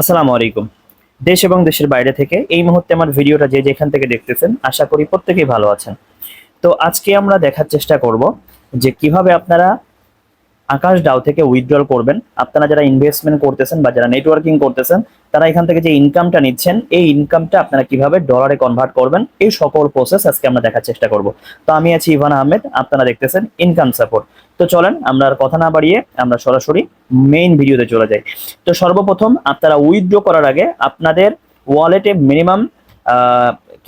আসসালামু আলাইকুম। দেশ এবং দেশের বাইরে থেকে এই মুহূর্তে আমার ভিডিওটা যে যেখান থেকে দেখতেছেন, আশা করি প্রত্যেকেই ভালো আছেন। তো আজকে আমরা দেখার চেষ্টা করব যে কীভাবে আপনারা আকাশ ডাও থেকে উইথড্রল করবেন। আপনারা যারা ইনভেস্টমেন্ট করতেছেন বা যারা নেটওয়ার্কিং করতেছেন, তারা এখান থেকে যে ইনকামটা নিচ্ছেন, এই ইনকামটা আপনারা কীভাবে ডলারে কনভার্ট করবেন, এই সকল প্রসেস আজকে আমরা দেখার চেষ্টা করব। তো আমি আছি ইভান আহমেদ, আপনারা দেখতেছেন ইনকাম সাপোর্ট তো চলেন, আমরা আর কথা না বাড়িয়ে আমরা সরাসরি মেইন ভিডিওতে চলে যাই। তো সর্বপ্রথম আপনারা উইথড্র করার আগে আপনাদের ওয়ালেটে মিনিমাম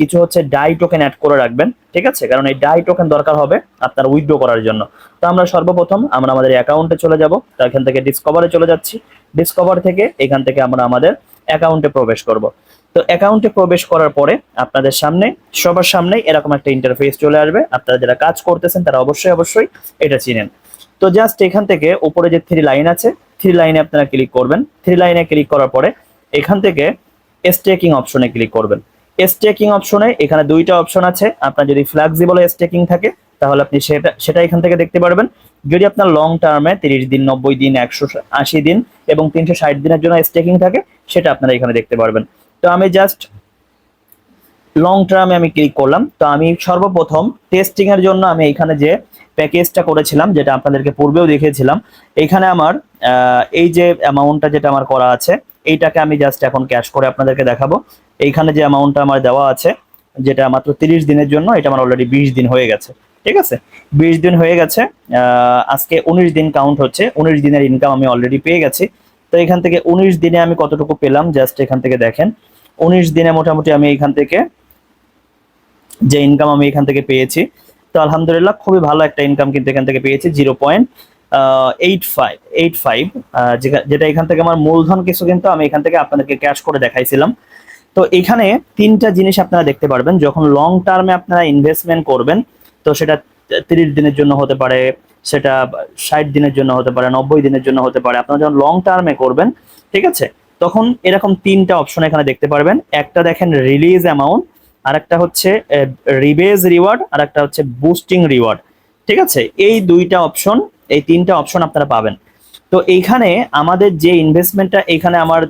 কিছু হচ্ছে ডাই টোকেন অ্যাড করে রাখবেন, ঠিক আছে? কারণ এই ডাই টোকেন দরকার হবে আপনার উইথড্র করার জন্য। তো আমরা সর্বপ্রথম আমরা আমাদের অ্যাকাউন্টে চলে যাব, তো এখান থেকে ডিসকভারে চলে যাচ্ছি। ডিসকভার থেকে এখান থেকে আমরা আমাদের অ্যাকাউন্টে প্রবেশ করব। তো অ্যাকাউন্টে প্রবেশ করার পরে আপনাদের সামনে, সবার সামনে এরকম একটা ইন্টারফেস চলে আসবে। আপনারা যারা কাজ করতেছেন, তারা অবশ্যই অবশ্যই এটা চিনেন। তো জাস্ট এখান থেকে উপরে যে থ্রি লাইন আছে থ্রি লাইনে আপনারা ক্লিক করবেন। থ্রি লাইনে ক্লিক করার পরে এখান থেকে স্টেকিং অপশনে ক্লিক করবেন। স্টেকিং অপশনে এখানে দুইটা অপশন আছে। আপনার যদি ফ্লেক্সিবল স্টেকিং থাকে, তাহলে আপনি সেটা সেটা এখান থেকে দেখতে পারবেন। যদি আপনার লং টার্মে তিরিশ দিন, নব্বই দিন, একশো আশি দিন এবং তিনশো ষাট দিনের জন্য স্টেকিং থাকে, সেটা আপনারা এখানে দেখতে পারবেন। তো আমি জাস্ট লং টার্মে আমি ক্লিক করলাম। তো আমি সর্বপ্রথম টেস্টিং এর জন্য আমি এখানে যে প্যাকেজটা করেছিলাম, যেটা আপনাদেরকে পূর্বেও দেখিয়েছিলাম, এখানে আমার এই যে অ্যামাউন্টটা যেটা আমার করা আছে এইটাকে আমি জাস্ট এখন ক্যাশ করে আপনাদেরকে দেখাবো। এইখানে যে অ্যামাউন্টটা আমার দেওয়া আছে, যেটা মাত্র তিরিশ দিনের জন্য, এটা আমার অলরেডি বিশ দিন হয়ে গেছে। ঠিক আছে? বিশ দিন হয়ে গেছে আজকে উনিশ দিন কাউন্ট হচ্ছে, উনিশ দিনের ইনকাম আমি অলরেডি পেয়ে গেছি। তো এখান থেকে উনিশ দিনে আমি কতটুকু পেলাম জাস্ট এখান থেকে দেখেন। উনিশ দিনে মোটামুটি আমি এখান থেকে যে ইনকাম আমি এখান থেকে পেয়েছি, তো আলহামদুলিল্লাহ খুবই ভালো একটা ইনকাম কিন্তু এখান থেকে পেয়েছি zero point eight five eight five যেটা এখান থেকে আমার মূলধন কিছু কিন্তু আমি এখান থেকে আপনাদেরকে ক্যাশ করে দেখাইছিলাম। তো এখানে তিনটা জিনিস আপনারা দেখতে পারবেন, যখন লং টার্মে আপনারা ইনভেস্টমেন্ট করবেন, তো সেটা তিরিশ দিনের জন্য হতে পারে, সেটা ষাট দিনের জন্য হতে পারে, নব্বই দিনের জন্য হতে পারে, আপনারা যখন লং টার্মে করবেন, ঠিক আছে? তখন এরকম তিনটা অপশন এখানে দেখতে পারবেন। একটা দেখেন রিলিজ অ্যামাউন্ট আর একটা হচ্ছে রিবেজ রিওয়ার্ড আর একটা হচ্ছে বুস্টিং রিওয়ার্ড ঠিক আছে? এই দুইটা অপশন এই তিনটা অপশন আপনারা পাবেন। তো এইখানে আমাদের যে ইনভেস্টমেন্টটা এখানে আমার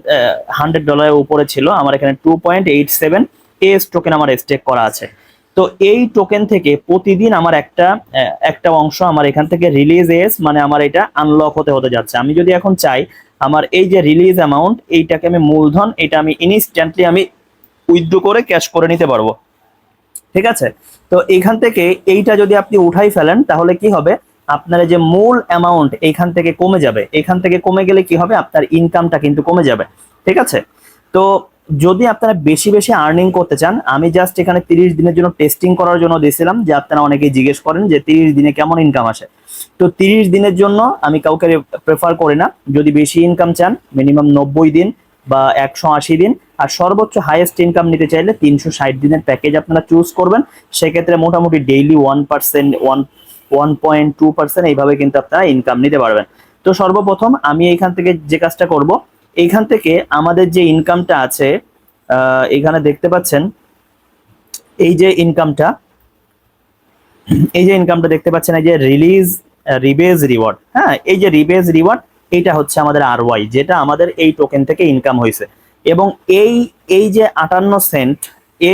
হান্ড্রেড ডলারের উপরে ছিল, আমার এখানে two point eight seven S token আমার স্টেক করা আছে। তো এই টোকেন থেকে প্রতিদিন আমার একটা একটা অংশ আমার এখান থেকে রিলিজ এস মানে আমার এটা আনলক হতে হতে যাচ্ছে। আমি যদি এখন চাই, আমার এই যে রিলিজ অ্যামাউন্ট এইটাকে আমি মূলধন, এটা আমি ইনস্ট্যান্টলি আমি উইথড্র করে ক্যাশ করে নিতে পারব। ঠিক আছে? তো এখান থেকে এইটা যদি আপনি উঠাই ফেলেন, তাহলে কি হবে? আপনার যে মূল অ্যামাউন্ট এইখান থেকে কমে যাবে, এখান থেকে কমে গেলে কি হবে? আপনার ইনকামটা কিন্তু কমে যাবে। ঠিক আছে? তো যদি আপনারা বেশি বেশি আর্নিং করতে চান, আমি জাস্ট এখানে তিরিশ দিনের জন্য টেস্টিং করার জন্য দিয়েছিলাম, যে আপনারা অনেকেই জিজ্ঞেস করেন যে তিরিশ দিনে কেমন ইনকাম আসে? তো তিরিশ দিনের জন্য আমি কাউকে প্রেফার করি না। যদি বেশি ইনকাম চান মিনিমাম নব্বই দিন বা একশো আশি দিন, আর সর্বোচ্চ হাইয়েস্ট ইনকাম নিতে চাইলে তিনশো ষাট দিনের প্যাকেজ আপনারা চুজ করবেন। সেক্ষেত্রে মোটামুটি daily one percent one one point two percent এইভাবে কিন্তু আপনারা ইনকাম নিতে পারবেন। তো সর্বপ্রথম আমি এইখান থেকে যে কাজটা করব, এইখান থেকে আমাদের যে ইনকামটা আছে এখানে দেখতে পাচ্ছেন, এই যে ইনকামটা এই যে ইনকামটা দেখতে পাচ্ছেন, এই যে রিলিজ রিবেজ রিওয়ার্ড হ্যাঁ এই যে রিবেজ রিওয়ার্ড এইটা হচ্ছে আমাদের আর ওয়াই যেটা আমাদের এই টোকেন থেকে ইনকাম হয়েছে। এবং এই এই যে আটান্ন সেন্ট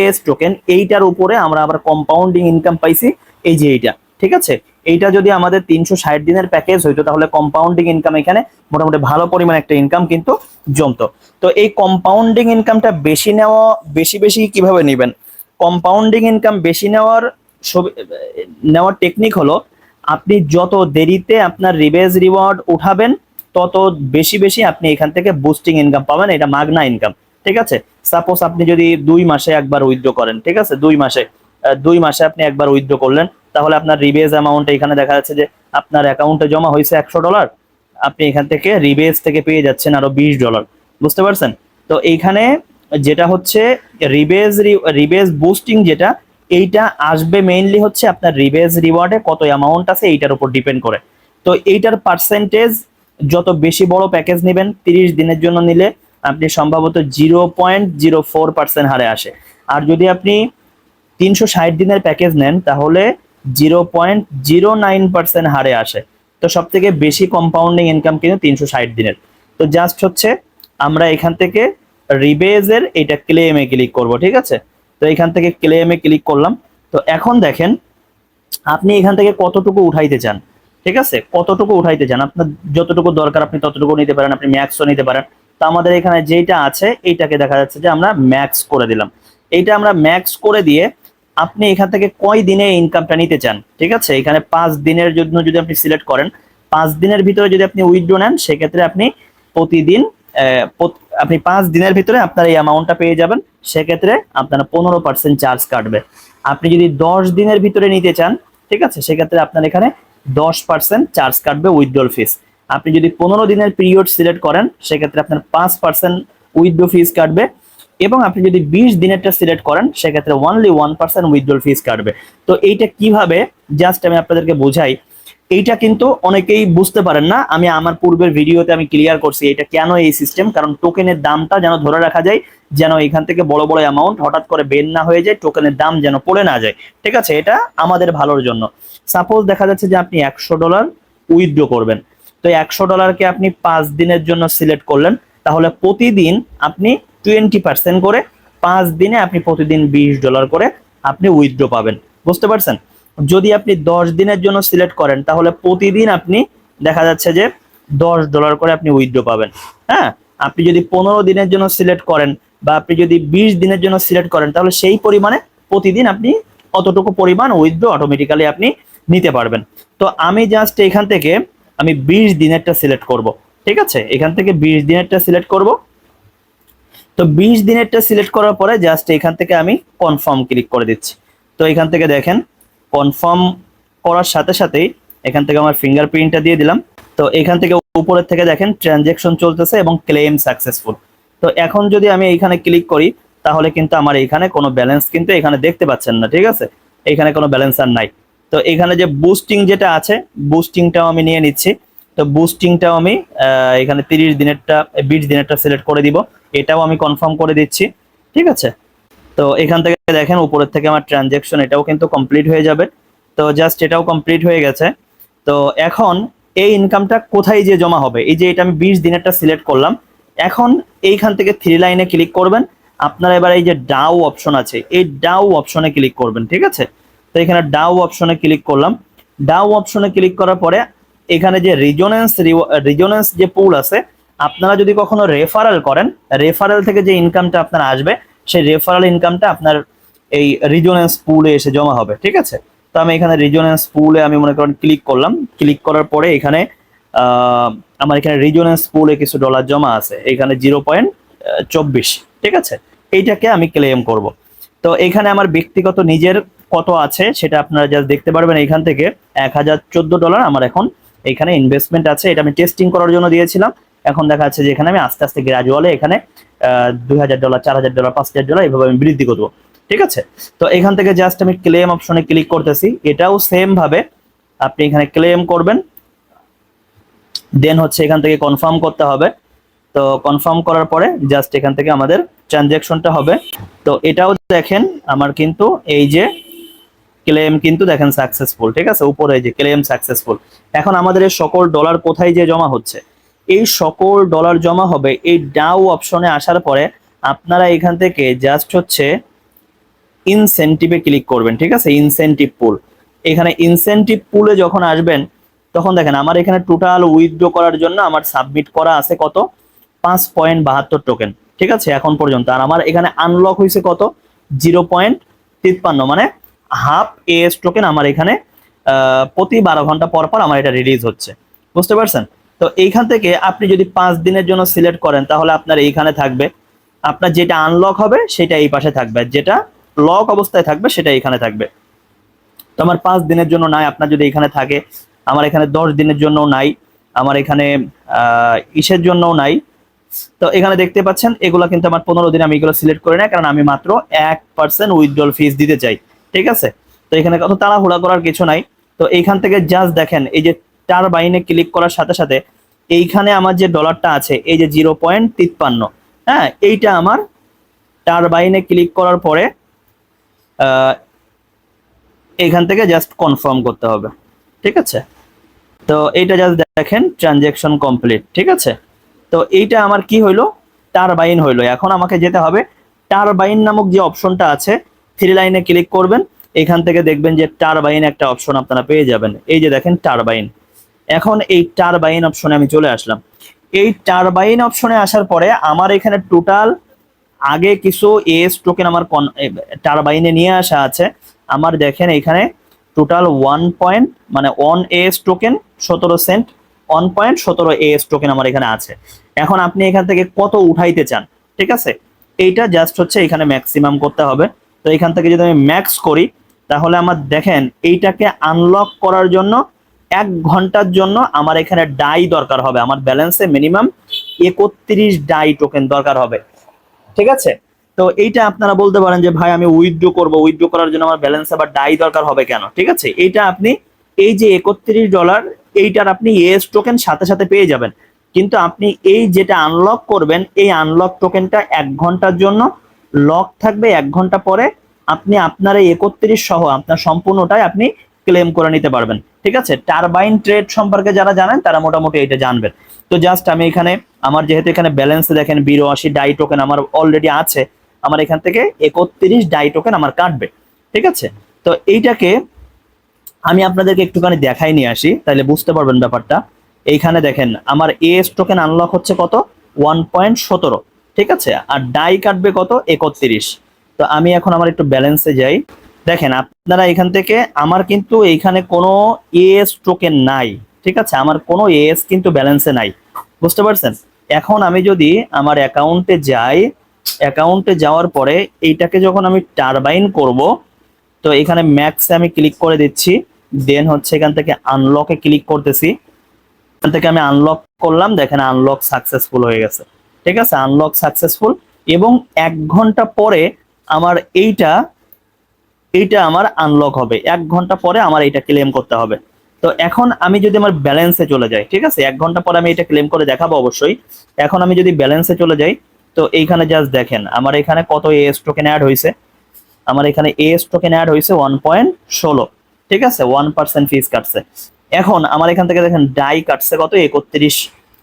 এস টোকেন এইটার উপরে আমরা আবার কম্পাউন্ডিং ইনকাম পাইছি, এই যে এইটা। ঠিক আছে? এইটা যদি আমাদের তিনশো ষাট দিনের প্যাকেজ হইতো, তাহলে কম্পাউন্ডিং ইনকাম এখানে মোটামুটি ভালো পরিমাণ একটা ইনকাম কিন্তু জমতো। তো এই কম্পাউন্ডিং ইনকামটা বেশি নেওয়া, বেশি বেশি কীভাবে নেবেন? কম্পাউন্ডিং ইনকাম বেশি নেওয়ার নেওয়ার টেকনিক হলো, আপনি যত দেরিতে আপনার রিবেজ রিওয়ার্ড উঠাবেন, তত বেশি বেশি আপনি এখান থেকে বুস্টিং ইনকাম পাবেন, এটা মাগনা ইনকাম ঠিক আছে? সাপোজ আপনি যদি দুই মাসে একবার উইথড্র করেন, ঠিক আছে? দুই মাসে দুই মাসে আপনি একবার উইথড্র করলেন তাহলে আপনার রিবেজ অ্যামাউন্ট এখানে দেখা যাচ্ছে যে আপনার অ্যাকাউন্টে জমা হয়েছে একশো ডলার আপনি এখান থেকে রিবেজ থেকে পেয়ে যাচ্ছেন আরও বিশ ডলার বুঝতে পারছেন? তো এইখানে যেটা হচ্ছে রিবেজ রিবেজ বুস্টিং যেটা, এইটা আসবে মেইনলি হচ্ছে আপনার রিবেজ রিওয়ার্ডে কত অ্যামাউন্ট আছে এইটার উপর ডিপেন্ড করে। তো এইটার পার্সেন্টেজ যত বেশি বড় প্যাকেজ নেবেন, তিরিশ দিনের জন্য নিলে আপনি সম্ভবত zero point zero four percent হারে আসে। আর যদি আপনি তিনশো ষাট দিনের প্যাকেজ নেন, তাহলে zero point zero nine percent হারে আসে। তো সব থেকে বেশি কম্পাউন্ডিং ইনকাম কিন্তু তিনশো ষাট দিনের। তো জাস্ট হচ্ছে আমরা এখান থেকে রিবেজের এটা ক্লেমে ক্লিক করব, ঠিক আছে? তো এখান থেকে ক্লেমে ক্লিক করলাম। তো এখন দেখেন, আপনি এখান থেকে কতটুকু উঠাইতে চান, ঠিক আছে? কতটুকু উঠাইতে চান? আপনার যতটুকু দরকার আপনি ততটুকু নিতে পারেন, আপনি ম্যাক্সও নিতে পারেন। তো আমাদের এখানে যেটা আছে, এইটাকে দেখা যাচ্ছে যে আমরা ম্যাক্স করে দিলাম। এইটা আমরা ম্যাক্স করে দিয়ে আপনি এখান থেকে কয় দিনে ইনকামটা নিতে চান? ঠিক আছে? এখানে পাঁচ দিনের জন্য যদি আপনি সিলেক্ট করেন, পাঁচ দিনের ভিতরে যদি আপনি উইথড্র নেন, সেক্ষেত্রে আপনি প্রতিদিন আপনি পাঁচ দিনের ভিতরে আপনার এই অ্যামাউন্টটা পেয়ে যাবেন। সেক্ষেত্রে আপনার পনেরো পার্সেন্ট চার্জ কাটবে। আপনি যদি দশ দিনের ভিতরে নিতে চান, ঠিক আছে? সেক্ষেত্রে আপনার এখানে দশ পার্সেন্ট চার্জ কাটবে উইথড্রল ফিস আপনি যদি পনেরো দিনের পিরিয়ড সিলেক্ট করেন, সেক্ষেত্রে আপনার পাঁচ পার্সেন্ট উইথড্র ফিস কাটবে। এবং আপনি যদি বিশ দিনেরটা সিলেক্ট করেন, সেক্ষেত্রে only one percent withdrawal fees কাটবে। তো এইটা কীভাবে? জাস্ট আমি আপনাদেরকে বোঝাই। এইটা কিন্তু অনেকেই বুঝতে পারেন না। আমি আমার পূর্বের ভিডিওতে আমি ক্লিয়ার করছি এটা কেন এই সিস্টেম কারণ টোকেনের দামটা যেন ধরে রাখা যায়, যেন এখান থেকে বড় বড় অ্যামাউন্ট হঠাৎ করে বের না হয়ে যায় টোকেনের দাম যেন পড়ে না যায়। ঠিক আছে? এটা আমাদের ভালোর জন্য। সাপোজ দেখা যাচ্ছে যে আপনি একশো ডলার উইথড্র করবেন। তো একশো ডলারকে আপনি পাঁচ দিনের জন্য সিলেক্ট করলেন, তাহলে প্রতিদিন আপনি টোয়েন্টি পার্সেন্ট করে পাঁচ দিনে আপনি প্রতিদিন বিশ ডলার করে আপনি উইথড্র পাবেন। বুঝতে পারছেন? যদি আপনি দশ দিনের জন্য সিলেক্ট করেন, তাহলে প্রতিদিন আপনি দেখা যাচ্ছে যে দশ ডলার করে আপনি উইথড্র পাবেন। হ্যাঁ? আপনি যদি পনেরো দিনের জন্য সিলেক্ট করেন বা আপনি যদি বিশ দিনের জন্য সিলেক্ট করেন, তাহলে সেই পরিমাণে প্রতিদিন আপনি অতটুকু পরিমাণ উইথড্র অটোমেটিক্যালি আপনি নিতে পারবেন। তো আমি জাস্ট এখান থেকে আমি বিশ দিনেরটা সিলেক্ট করব। ঠিক আছে? এখান থেকে বিশ দিনেরটা সিলেক্ট করব। তো বিশ দিনেরটা সিলেক্ট করার পরে জাস্ট এখান থেকে আমি কনফার্ম ক্লিক করে দিচ্ছি। তো এখান থেকে দেখেন কনফার্ম করার সাথে সাথেই এখান থেকে আমার ফিঙ্গারপ্রিন্টটা দিয়ে দিলাম। তো এখান থেকে উপরের থেকে দেখেন ট্রানজেকশন চলতেছে এবং ক্লেম সাকসেসফুল তো এখন যদি আমি এইখানে ক্লিক করি, তাহলে কিন্তু আমার এইখানে কোনো ব্যালেন্স কিন্তু এখানে দেখতে পাচ্ছেন না, ঠিক আছে? এখানে কোনো ব্যালেন্স আর নাই। তো এখানে যে বুস্টিং যেটা আছে বুস্টিংটাও আমি নিয়ে নিচ্ছি। তো বুস্টিংটাও আমি এখানে তিরিশ দিনেরটা, বিশ দিনেরটা সিলেক্ট করে দিব। এটাও আমি কনফার্ম করে দিচ্ছি, ঠিক আছে? তো এখান থেকে দেখেন, উপরের থেকে আমার ট্রানজেকশন এটাও কিন্তু কমপ্লিট হয়ে যাবে। তো জাস্ট এটাও কমপ্লিট হয়ে গেছে। তো এখন এই ইনকামটা কোথায় যে জমা হবে? এই যে এটা আমি বিশ দিনেরটা সিলেক্ট করলাম। এখন এইখান থেকে থ্রি লাইনে ক্লিক করবেন। আপনার এবার এই যে ডাউ অপশন আছে, এই ডাউ অপশনে ক্লিক করবেন, ঠিক আছে? তো এখানে ডাউ অপশনে ক্লিক করলাম। ডাউ অপশনে ক্লিক করার পরে এখানে যে রিজনেন্স রিজনেন্স যে পুল আছে, আপনারা যদি কখনো রেফারেল করেন রেফারেল থেকে যে ইনকামটা আপনার আসবে, সেই রেফারেল ইনকামটা আপনার এই রিজনেন্স পুলে এসে জমা হবে, ঠিক আছে? তো আমি এখানে রিজনেন্স পুলে আমি মনে করেন ক্লিক করলাম ক্লিক করার পরে এখানে আমার এখানে রিজনেন্স পুলে কিছু ডলার জমা আছে, এখানে জিরো পয়েন্ট চব্বিশ, ঠিক আছে? এইটাকে আমি ক্লেম করব। তো এখানে আমার ব্যক্তিগত নিজের কত আছে, সেটা আপনারা জাস্ট দেখতে পারবেন এখান থেকে, এক হাজার চোদ্দ ডলার আমার এখন এখানে ইনভেস্টমেন্ট আছে, এটা আমি টেস্টিং করার জন্য দিয়েছিলাম। এখন দেখা যাচ্ছে যে এখানে আমি আস্তে আস্তে গ্রাজুয়ালে এখানে দুই হাজার ডলার চার হাজার ডলার পাঁচ হাজার ডলার এভাবে আমি বৃদ্ধি করব। ঠিক আছে? তো এখান থেকে জাস্ট আমি ক্লেম অপশনে ক্লিক করতেছি। এটাও সেম ভাবে আপনি এখানে ক্লেম করবেন। দেন হচ্ছে এখান থেকে কনফার্ম করতে হবে। তো কনফার্ম করার পরে জাস্ট এখান থেকে আমাদের ট্রানজ্যাকশনটা হবে। তো এটাও দেখেন, আমার কিন্তু এই যে ক্লেম কিন্তু দেখেন সাকসেসফুল ঠিক আছে? উপরে যে ক্লেম সাকসেসফুল এখন আমাদের এই সকল ডলার কোথায় যে জমা হচ্ছে? এই সকল ডলার জমা হবে এই ডাউ অপশনে আসার পরে আপনারা এখান থেকে জাস্ট হচ্ছে ইনসেন্টিভে ক্লিক করবেন, ঠিক আছে? ইনসেন্টিভ পুল এখানে ইনসেন্টিভ পুলে যখন আসবেন, তখন দেখেন আমার এখানে টোটাল উইথড্র করার জন্য আমার সাবমিট করা আছে কত? পাঁচ পয়েন্ট বাহাত্তর টোকেন ঠিক আছে? এখন পর্যন্ত। আর আমার এখানে আনলক হয়েছে কত? জিরো পয়েন্ট তিপ্পান্ন মানে হাফ এস টোকেন আমার এখানে প্রতি বারো ঘণ্টা পর পর আমার এটা রিলিজ হচ্ছে। বুঝতে পারছেন? তো এইখান থেকে আপনি যদি পাঁচ দিনের জন্য সিলেক্ট করেন, তাহলে আপনার এইখানে থাকবে। আপনার যেটা আনলক হবে, সেটা এই পাশে থাকবে। যেটা লক অবস্থায় থাকবে, সেটা এখানে থাকবে। তো আমার পাঁচ দিনের জন্য নাই, আপনার যদি এখানে থাকে। আমার এখানে দশ দিনের জন্য নাই। আমার এখানে ইসের জন্যও নাই। তো এখানে দেখতে পাচ্ছেন, এগুলো কিন্তু আমার পনেরো দিন আমি এগুলো সিলেক্ট করে না কারণ আমি মাত্র এক পার্সেন্ট উইথড্রল ফিস দিতে চাই। ঠিক আছে? তো এখানে কত তাড়াহুড়া করার কিছু নাই। তো এইখান থেকে জাস্ট দেখেন, এই যে টার বাইনে ক্লিক করার সাথে সাথে এইখানে আমার যে ডলারটা আছে, এই যে জিরো পয়েন্ট তিপ্পান্ন হ্যাঁ এইটা আমার টার বাইনে ক্লিক করার পরে এইখান থেকে জাস্ট কনফার্ম করতে হবে, ঠিক আছে? তো এইটা জাস্ট দেখেন ট্রানজেকশন কমপ্লিট ঠিক আছে? তো এইটা আমার কি হইল? টারবাইন হইল। এখন আমাকে যেতে হবে টারবাইন নামক যে অপশনটা আছে থ্রি লাইনে ক্লিক করবেন, এখান থেকে দেখবেন যে টারবাইন একটা অপশন আপনারা পেয়ে যাবেন। এই যে দেখেন টারবাইন। এখন এই টারবাইন অপশনে আমি চলে আসলাম। এই টারবাইন অপশনে আসার পরে আমার এখানে টোটাল আগে কিছু এস টোকেন আমার টারবাইনে নিয়ে আসা আছে। আমার দেখেন এখানে টোটাল ওয়ান পয়েন্ট মানে ওয়ান এস টোকেন সতেরো সেন্ট, ওয়ান পয়েন্ট সতেরো এস টোকেন আমার এখানে আছে। এখন আপনি এখান থেকে কত উঠাইতে চান, ঠিক আছে? এইটা জাস্ট হচ্ছে এখানে ম্যাক্সিমাম করতে হবে। তো এখান থেকে যদি আমি ম্যাক্স করি, তাহলে আমার দেখেন এইটাকে আনলক করার জন্য এক ঘণ্টার জন্য আমার এখানে ডাই দরকার হবে। আমার ব্যালেন্সে মিনিমাম একত্রিশ ডাই টোকেন দরকার হবে। ঠিক আছে? তো এইটা আপনারা বলতে পারেন যে, ভাই, আমি উইথড্র করব। উইথড্র করার জন্য আমার ব্যালেন্স আবার ডাই দরকার হবে কেন? ঠিক আছে? এইটা আপনি এই যে একত্রিশ ডলার এইটার আপনি এস টোকেন সাথে সাথে পেয়ে যাবেন। কিন্তু আপনি এই যেটা আনলক করবেন, এই আনলক টোকেনটা এক ঘণ্টার জন্য লক থাকবে এক ঘণ্টা পরে আপনি আপনার এই একত্রিশ সহ আপনার সম্পূর্ণটাই আপনি ক্লেম করে নিতে পারবেন। ঠিক আছে? টারবাইন ট্রেড সম্পর্কে যারা জানেন, তারা মোটামুটি এটা জানবেন। তো জাস্ট আমি এখানে, আমার যেহেতু এখানে ব্যালেন্স দেখেন বিরাশি ডাই টোকেন আমার অলরেডি আছে, আমার এখান থেকে একত্রিশ ডাই টোকেন আমার কাটবে। ঠিক আছে? তো এইটাকে আমি আপনাদেরকে একটুখানি দেখাই নিয়ে আসি, তাহলে বুঝতে পারবেন ব্যাপারটা। এইখানে দেখেন, আমার এস টোকেন আনলক হচ্ছে কত? ওয়ান পয়েন্ট সতেরো। ঠিক আছে? আর ডাই কাটবে কত? একত্রিশ। তো আমি এখন আমার একটু ব্যালেন্সে যাই। দেখেন, আপনারা এখান থেকে আমার কিন্তু এইখানে কোনো এস টোকেন নাই। ঠিক আছে? আমার কোনো এস কিন্তু ব্যালেন্সে নাই। বুঝতে পারছেন? এখন আমি যদি আমার অ্যাকাউন্টে যাই অ্যাকাউন্টে যাওয়ার পরে এইটাকে যখন আমি টারবাইন করব, তো এখানে ম্যাক্সে আমি ক্লিক করে দিচ্ছি। দেন হচ্ছে এখান থেকে আনলকে ক্লিক করতেছি। এখান থেকে আমি আনলক করলাম। দেখেন আনলক সাকসেসফুল হয়ে গেছে। ঠিক আছে? আনলক সাকসেসফুল এবং এক ঘণ্টা পরে আমার এইটা এইটা আমার আনলক হবে। এক ঘণ্টা পরে আমার এইটা ক্লেম করতে হবে। তো এখন আমি যদি আমার ব্যালেন্সে চলে যাই, ঠিক আছে? এক ঘণ্টা পরে আমি এটা ক্লেম করে দেখাবো অবশ্যই। এখন আমি যদি ব্যালেন্সে চলে যাই, তো এইখানে জাস্ট দেখেন, আমার এখানে কত এস টোকেন অ্যাড হয়েছে আমার এখানে এস টোকেন অ্যাড হয়েছে ওয়ান পয়েন্ট ষোলো। ঠিক আছে? ওয়ান পার্সেন্ট ফিস কাটছে। এখন আমার এখান থেকে দেখেন ডাই কাটছে কত? একত্রিশ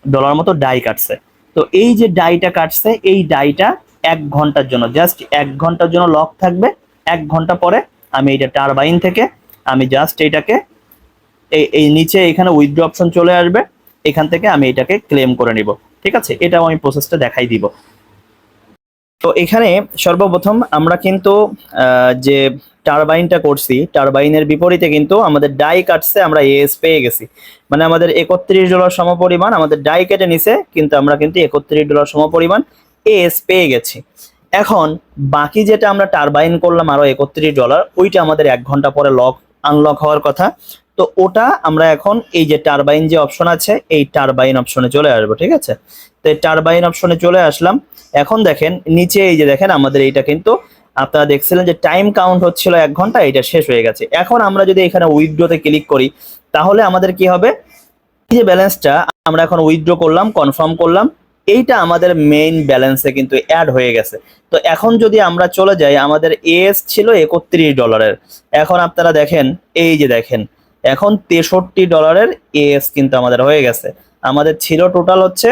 ডলার মতো ডাই কাটছে। তো এই যে ডাইটা কাটছে, এই ডাইটা এক ঘণ্টার জন্য জাস্ট এক ঘণ্টার জন্য লক থাকবে। এক ঘণ্টা পরে আমি এইটা টারবাইন থেকে, আমি জাস্ট এইটাকে, এই এই নিচে এখানে উইথড্র অপশন চলে আসবে, এখান থেকে আমি এটাকে ক্লেম করে নিব। ঠিক আছে? এটাও আমি প্রসেসটা দেখাই দিব। তো এখানে সর্বপ্রথম আমরা কিন্তু যে টারবাইনটা করছি টারবাইনের বিপরীতে কিন্তু আমাদের ডাই কাটছে, আমরা এস পেয়ে গেছি। মানে আমাদের একত্রিশ ডলার সমপরিমাণ, আমাদের ডাই কেটে নিছে, কিন্তু আমরা কিন্তু একত্রিশ ডলার সমপরিমাণ এস পেয়ে গেছি। এখন বাকি যেটা আমরা টারবাইন করলাম আরও একত্রিশ ডলার ওইটা আমাদের এক ঘণ্টা পরে লক আনলক হওয়ার কথা। তো ওটা আমরা এখন এই যে টারবাইন যে অপশন আছে, এই টারবাইন অপশনে চলে আসব, ঠিক আছে? তো এই টারবাইন অপশনে চলে আসলাম। এখন দেখেন, নিচে এই যে দেখেন, আমাদের এইটা কিন্তু আপনারা দেখছিলেন যে টাইম কাউন্ট হচ্ছিল এক ঘণ্টা এটা শেষ হয়ে গেছে। এখন আমরা যদি এখানে উইথড্রোতে ক্লিক করি, তাহলে আমাদের কি হবে? এই যে ব্যালেন্সটা আমরা এখন উইথড্র করলাম কনফার্ম করলাম, এইটা আমাদের মেইন ব্যালেন্সে কিন্তু অ্যাড হয়ে গেছে। তো এখন যদি আমরা চলে যাই, আমাদের এস ছিল একত্রিশ ডলারের। এখন আপনারা দেখেন, এই যে দেখেন, এখন তেষট্টি ডলারের এস কিন্তু আমাদের হয়ে গেছে। আমাদের ছিল টোটাল হচ্ছে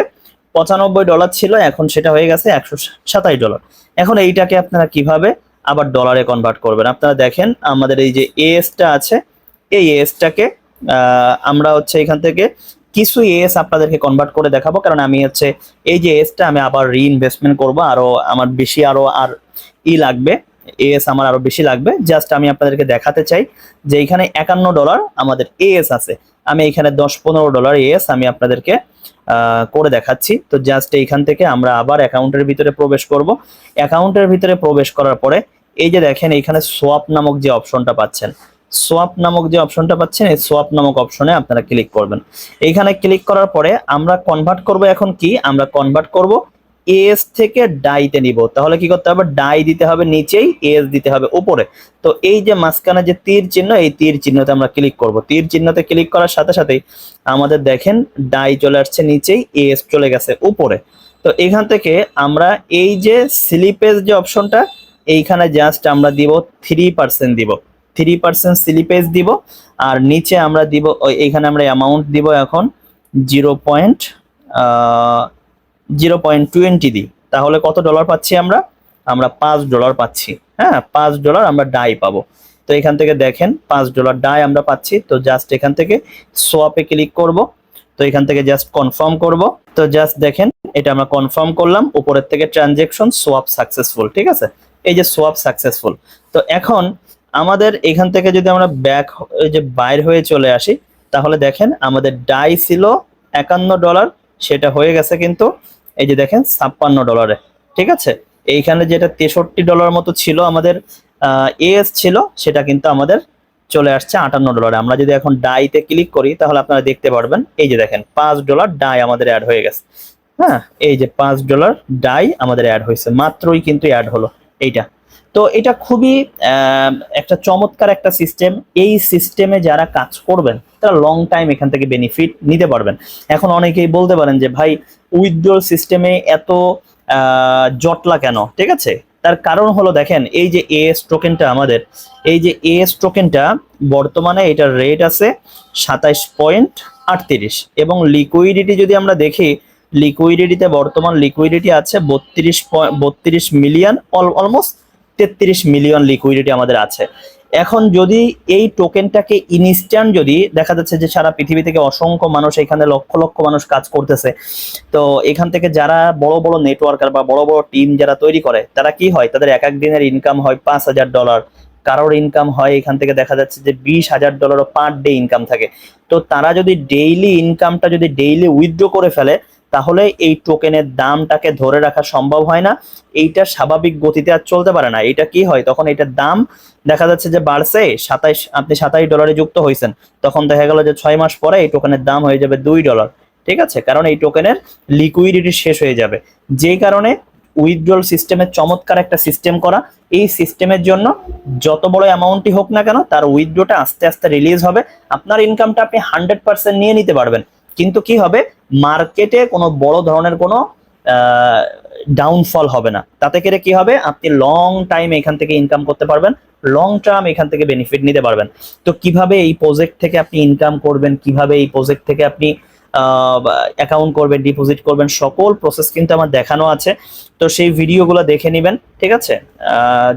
পঁচানব্বই ডলার ছিল, এখন সেটা হয়ে গেছে একশো সাতাশ ডলার এখন এইটাকে আপনারা কীভাবে আবার ডলারে কনভার্ট করবেন? আপনারা দেখেন, আমাদের এই যে এসটা আছে, এই এসটাকে আমরা হচ্ছে এখান থেকে কিছু এস আপনাদেরকে কনভার্ট করে দেখাবো, কারণ আমি হচ্ছে এই যে এসটা আমি আবার রিইনভেস্টমেন্ট করব, আরও আমার বেশি আরও আর ই লাগবে এস আমার আরও বেশি লাগবে। জাস্ট আমি আপনাদেরকে দেখাতে চাই যে এখানে একান্ন ডলার আমাদের এস আছে। আমি এখানে দশ পনেরো ডলার এস আমি আপনাদেরকে করে দেখাচ্ছি। তো জাস্ট এইখান থেকে আমরা আবার অ্যাকাউন্টের ভিতরে প্রবেশ করব। অ্যাকাউন্টের ভিতরে প্রবেশ করার পরে এই যে দেখেন, এইখানে সোয়াপ নামক যে অপশনটা পাচ্ছেন সোয়াপ নামক যে অপশনটা পাচ্ছেন, এই সোয়াপ নামক অপশনে আপনারা ক্লিক করবেন। এইখানে ক্লিক করার পরে আমরা কনভার্ট করব এখন কি? আমরা কনভার্ট করব এস থেকে ডাইতে নিব। তাহলে কি করতে হবে? ডাই দিতে হবে নিচেই এস দিতে হবে উপরে। তো এই যে মাঝখানে যে তীর চিহ্ন, এই তীর চিহ্নতে আমরা ক্লিক করব। তীর চিহ্নতে ক্লিক করার সাথে সাথেই আমাদের দেখেন ডাই চলে আসছে নিচেই এস চলে গেছে উপরে। তো এখান থেকে আমরা এই যে স্লিপেজ যে অপশনটা এইখানে জাস্ট আমরা দিব থ্রি পার্সেন্ট দিব। থ্রি পার্সেন্ট স্লিপেজ দিব আর নিচে আমরা দিব এইখানে আমরা অ্যামাউন্ট দিব এখন zero point zero point twenty দিই তাহলে কত ডলার পাচ্ছি আমরা? আমরা পাঁচ ডলার পাচ্ছি। হ্যাঁ পাঁচ ডলার আমরা ডাই পাবো। তো এখান থেকে দেখেন, পাঁচ ডলার ডাই আমরা পাচ্ছি। তো জাস্ট এখান থেকে সোয়াপে ক্লিক করব। তো এখান থেকে জাস্ট কনফার্ম করব। তো জাস্ট দেখেন, এটা আমরা কনফার্ম করলাম। উপরের থেকে ট্রানজেকশন সোয়াপ সাকসেসফুল ঠিক আছে? এই যে সোয়াপ সাকসেসফুল তো এখন আমাদের এখান থেকে যদি আমরা ব্যাক যে বাইর হয়ে চলে আসি, তাহলে দেখেন আমাদের ডাই ছিল একান্ন ডলার, সেটা হয়ে গেছে কিন্তু এই যে দেখেন, ছাপ্পান্ন ডলারে ঠিক আছে? এইখানে যেটা তেষট্টি ডলার মতো ছিল আমাদের এস ছিল, সেটা কিন্তু আমাদের চলে আসছে আটান্ন ডলারে আমরা যদি এখন ডাইতে ক্লিক করি, তাহলে আপনারা দেখতে পারবেন, এই যে দেখেন, পাঁচ ডলার ডাই আমাদের অ্যাড হয়ে গেছে। হ্যাঁ এই যে পাঁচ ডলার ডাই আমাদের অ্যাড হয়েছে, মাত্রই কিন্তু অ্যাড হলো। এইটা। তো এটা খুবই একটা চমৎকার একটা সিস্টেম এই সিস্টেমে যারা কাজ করবেন, তারা লং টাইম এখান থেকে বেনিফিট নিতে পারবেন। এখন অনেকেই বলতে পারেন যে, ভাই উইথড্রল সিস্টেমে এত জটলা কেন? ঠিক আছে? তার কারণ হলো দেখেন, এই যে এএস টোকেনটা আমাদের, এই যে এএস টোকেনটা বর্তমানে এটার রেট আছে সাতাইশ পয়েন্ট আটত্রিশ এবং লিকুইডিটি যদি আমরা দেখি লিকুইডিটিতে বর্তমান লিকুইডিটি আছে বত্রিশ বত্রিশ মিলিয়ন অলমোস্ট তেত্রিশ মিলিয়ন লিকুইডিটি আমাদের আছে। এখন যদি এই টোকেনটাকে ইনস্ট্যান্ট যদি দেখা যাচ্ছে যে সারা পৃথিবী থেকে অসংখ্য মানুষ এখানে লক্ষ লক্ষ মানুষ কাজ করতেছে, তো এখান থেকে যারা বড় বড় নেটওয়ার্কার বা বড় বড় টিম যারা তৈরি করে, তারা কি হয়? তাদের এক এক দিনের ইনকাম হয় পাঁচ হাজার ডলার কারোর ইনকাম হয় এখান থেকে দেখা যাচ্ছে যে বিশ হাজার ডলারও পার ডে ইনকাম থাকে। তো তারা যদি ডেইলি ইনকামটা যদি ডেইলি উইথড্র করে ফেলে তাহলে এই টোকেনের দামটাকে ধরে রাখা সম্ভব হয় না। এইটা স্বাভাবিক গতিতে আর চলতে পারে না। এটা কি হয়? তখন এটার দাম দেখা যাচ্ছে যে বাড়ছে। সাতাইশ, আপনি সাতাইশ ডলারে যুক্ত হয়েছেন তখন দেখা গেল যে ছয় মাস পরে এই টোকেনের দাম হয়ে যাবে দুই ডলার ঠিক আছে? কারণ এই টোকেনের লিকুইডিটি শেষ হয়ে যাবে। যেই কারণে উইথড্রল সিস্টেমের চমৎকার একটা সিস্টেম করা। এই সিস্টেমের জন্য যত বড় অ্যামাউন্টই হোক না কেন, তার উইথড্রোটা আস্তে আস্তে রিলিজ হবে। আপনার ইনকামটা আপনি হান্ড্রেড পার্সেন্ট নিয়ে নিতে পারবেন। কিন্তু কি হবে? মার্কেটে কোনো বড় ধরনের কোনো ডাউনফল হবে না। তাতে করে কি হবে? আপনি লং টাইম এখান থেকে ইনকাম করতে পারবেন লং টার্ম এখান থেকে বেনিফিট নিতে পারবেন। তো কীভাবে এই প্রজেক্ট থেকে আপনি ইনকাম করবেন? কীভাবে এই প্রজেক্ট থেকে আপনি অ্যাকাউন্ট করবেন ডিপোজিট করবেন, সকল প্রসেস কিন্তু আমার দেখানো আছে। তো সেই ভিডিওগুলো দেখে নেবেন, ঠিক আছে?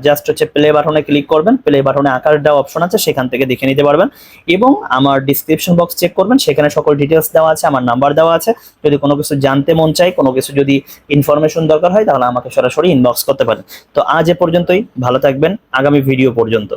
জাস্ট হচ্ছে প্লে বাটনে ক্লিক করবেন প্লে বাটনে আকার দেওয়া অপশন আছে, সেখান থেকে দেখে নিতে পারবেন। এবং আমার ডিসক্রিপশন বক্স চেক করবেন, সেখানে সকল ডিটেলস দেওয়া আছে, আমার নাম্বার দেওয়া আছে। যদি কোনো কিছু জানতে মন চাই কোনো কিছু যদি ইনফরমেশন দরকার হয়, তাহলে আমাকে সরাসরি ইনবক্স করতে পারেন। তো আজ এ পর্যন্তই, ভালো থাকবেন, আগামী ভিডিও পর্যন্ত।